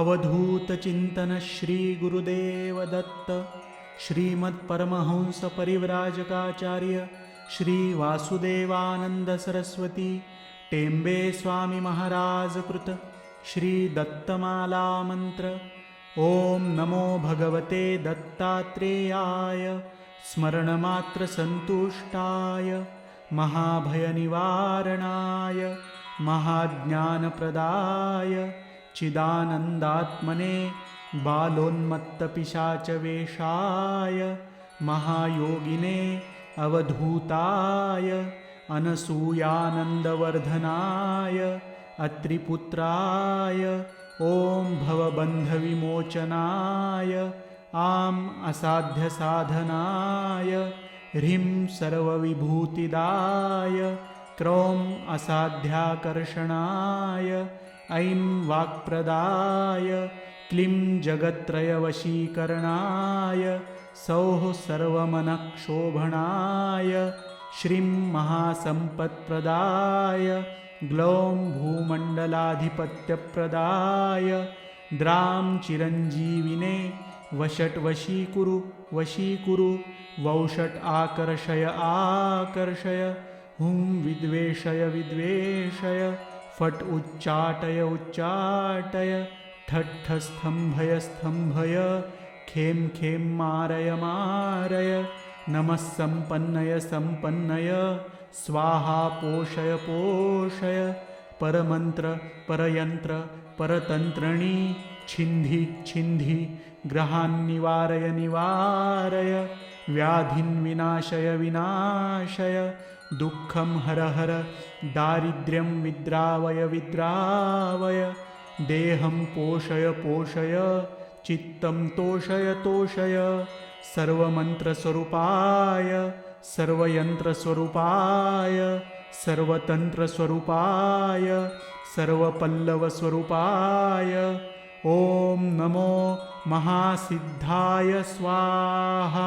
अवधूतचिन्तन श्री गुरुदेव दत्त श्रीमत्परमहंस परिव्राजकाचार्य श्री वासुदेवानंद सरस्वती टेम्बे स्वामी महाराज कृत श्री दत्तमाला मंत्र ॐ नमो भगवते दत्तात्रेयाय स्मरणमात्रसन्तुष्टाय महाभयनिवारणाय महाज्ञानप्रदाय चिदानन्दात्मने बालोन्मत्तपिशाचवेषाय महायोगिने अवधूताय अनसूयानन्दवर्धनाय अत्रिपुत्राय ॐ भवबन्धविमोचनाय आम् असाध्यसाधनाय ह्रीं सर्वविभूतिदाय क्रौम् असाध्याकर्षणाय ऐं वाक्प्रदाय क्लीं जगत्त्रयवशीकरणाय सौः सर्वमनक्षोभणाय श्रीं महासम्पत्प्रदाय ग्लौं भूमण्डलाधिपत्यप्रदाय द्रां चिरञ्जीविने वषट् वशीकुरु वशीकुरु वौषट् आकर्षय आकर्षय हुं विद्वेषय विद्वेषय फट् उच्चाटय उच्चाटय ठट्ठ स्तम्भय खें खें मारय मारय नमः सम्पन्नय सम्पन्नय स्वाहा पोषय पोषय परमन्त्र परयन्त्र परतन्त्रणि छिन्धि छिन्धि ग्रहान्निवारय निवारय व्याधिन् विनाशय विनाशय दुःखं हर हर दारिद्र्यं विद्रावय विद्रावय देहं पोषय पोषय चित्तं तोषय तोषय सर्वमन्त्रस्वरूपाय सर्वयन्त्रस्वरूपाय सर्वतन्त्रस्वरूपाय सर्वपल्लवस्वरूपाय ॐ नमो महासिद्धाय स्वाहा